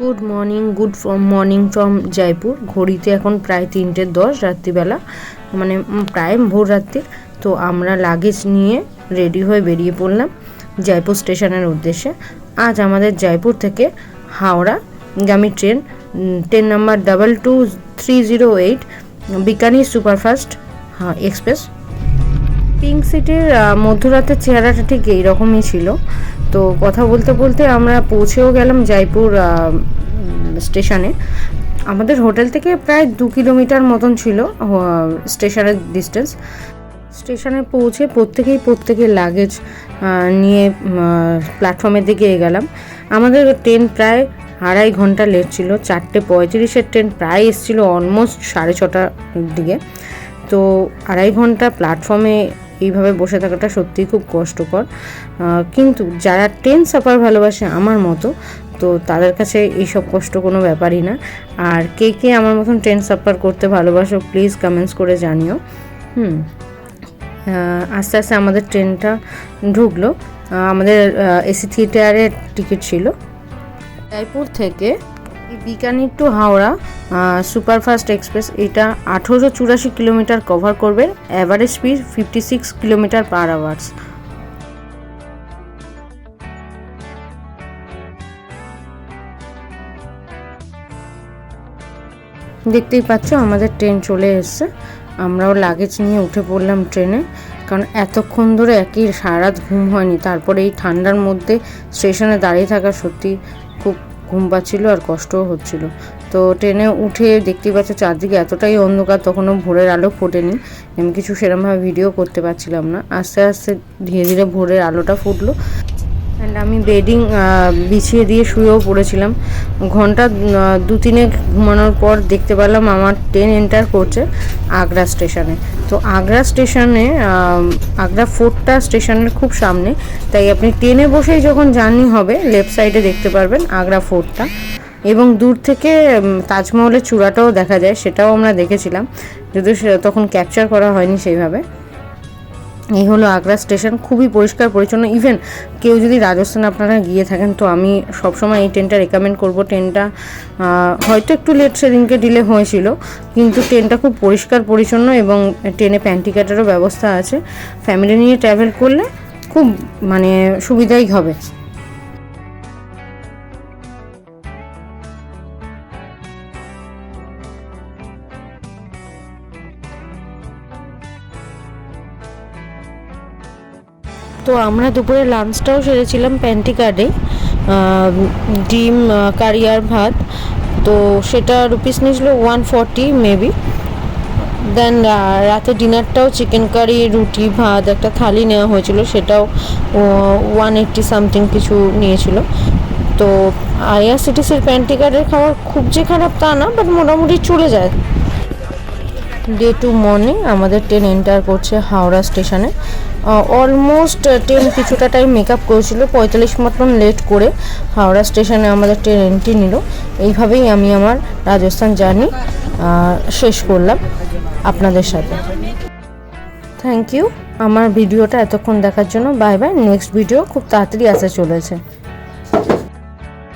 Good morning good morning from Jaipur ঘড়িতে এখন প্রায় তিনটে দশ রাত্রিবেলা মানে প্রায় ভোর রাত্রি। তো আমরা লাগেজ নিয়ে রেডি হয়ে বেরিয়ে পড়লাম জয়পুর স্টেশনের উদ্দেশ্যে। আজ আমাদের জয়পুর থেকে Howrah গামী train train number double two three zero eight বিকানি superfast express pink সিটির মধ্যরাতের চেহারাটা ঠিক এইরকমই ছিল। তো কথা বলতে বলতে আমরা পৌঁছেও গেলাম জয়পুর স্টেশনে। আমাদের হোটেল থেকে প্রায় দু কিলোমিটার মতন ছিল স্টেশনের ডিস্টেন্স স্টেশনে পৌঁছে প্রত্যেকেই প্রত্যেকের লাগেজ নিয়ে প্ল্যাটফর্মের দিকে এগেলাম। আমাদের ট্রেন প্রায় আড়াই ঘণ্টা লেট ছিল, চারটে পঁয়ত্রিশের ট্রেন প্রায় এসেছিল অলমোস্ট সাড়ে ছটার দিকে। তো আড়াই ঘণ্টা প্ল্যাটফর্মে এইভাবে বসে থাকাটা সত্যিই খুব কষ্টকর। কিন্তু যারা ট্রেন সাফার ভালোবাসে আমার মতো, তো তাদের কাছে এইসব কষ্ট কোনো ব্যাপারই না। আর কে কে আমার মতন ট্রেন সাফার করতে ভালোবাসো প্লিজ কমেন্টস করে জানিও। হুম আস্তে আস্তে আমাদের ট্রেনটা ঢুকলো। আমাদের এসি থিয়েটারের টিকিট ছিল। জয়পুর থেকে Bikaner to Howrah superfast express, এটা আঠেরোশো চুরাশি কিলোমিটার কভার করবে। Average speed fifty six kilometre per hours দেখতেই পাচ্ছ, আমাদের ট্রেন চলে এসছে। আমরাও লাগেজ নিয়ে উঠে পড়লাম ট্রেনে, কারণ এতক্ষণ ধরে একই সারাত ঘুম হয়নি। তারপরে এই ঠান্ডার মধ্যে স্টেশনে দাঁড়িয়ে থাকা সত্যি ঘুম পাচ্ছিল আর কষ্টও হচ্ছিল। তো ট্রেনে উঠে দেখতে পাচ্ছ চারদিকে এতটাই অন্ধকার, তখনও ভোরের আলো ফোটেনি। আমি কিছু সেরমভাবে ভিডিও করতে পারছিলাম না। আস্তে আস্তে ধীরে ধীরে ভোরের আলোটা ফুটলো। অ্যান্ড আমি বেডিং বিছিয়ে দিয়ে শুয়েও পড়েছিলাম। ঘণ্টা দু তিনে ঘুমানোর পর দেখতে পেলাম আমার ট্রেন এন্টার করছে আগ্রা স্টেশনে। তো আগ্রা স্টেশনে আগ্রা ফোর্টটা স্টেশনের খুব সামনে, তাই আপনি ট্রেনে বসেই যখন জার্নি হবে, লেফট সাইডে দেখতে পারবেন আগ্রা ফোর্টটা। এবং দূর থেকে তাজমহলের চূড়াটাও দেখা যায়, সেটাও আমরা দেখেছিলাম। যদিও তখন ক্যাপচার করা হয়নি সেইভাবে। এই হলো আগ্রা স্টেশন, খুবই পরিষ্কার, পরিচ্ছন্ন। ইভেন কেউ যদি রাজস্থানে আপনারা গিয়ে থাকেন, তো আমি সবসময় এই ট্রেনটা রেকমেন্ড করব। ট্রেনটা হয়তো একটু লেট সেদিনকে ডিলে হয়েছিল, কিন্তু ট্রেনটা খুব পরিষ্কার, পরিচ্ছন্ন এবং ট্রেনে প্যান্টিকাটারও ব্যবস্থা আছে। ফ্যামিলি নিয়ে ট্রাভেল করলে খুব মানে সুবিধাই হবে। তো আমরা দুপুরে লাঞ্চটাও সেরেছিলাম প্যান্টি কার্ডে ডিম কারি আর ভাত। তো সেটা রুপিস নিয়েছিল ওয়ান ফর্টি মেবি দেন রাতে ডিনারটাও চিকেন কারি রুটি, ভাত, একটা থালি নেওয়া হয়েছিল, সেটাও ওয়ান এইট্টি সামথিং কিছু নিয়েছিল। তো আইআরসিটিসির প্যান্টি কার্ডের খাবার খুব যে খারাপ তা না বাট মোটামুটি চলে যায়। ডে টু মর্নিং আমাদের ট্রেন এন্টার করছে হাওড়া স্টেশনে অলমোস্ট ট্রেন কিছুটা টাইম মেকআপ করেছিল, পঁয়তাল্লিশ মতন লেট করে হাওড়া স্টেশনে আমাদের ট্রেন এন্ট্রি নিল। এইভাবেই আমি আমার রাজস্থান জার্নি শেষ করলাম আপনাদের সাথে। থ্যাংক ইউ আমার ভিডিওটা এতক্ষণ দেখার জন্য বাই বাই নেক্সট ভিডিও খুব তাড়াতাড়ি আসতে চলেছে।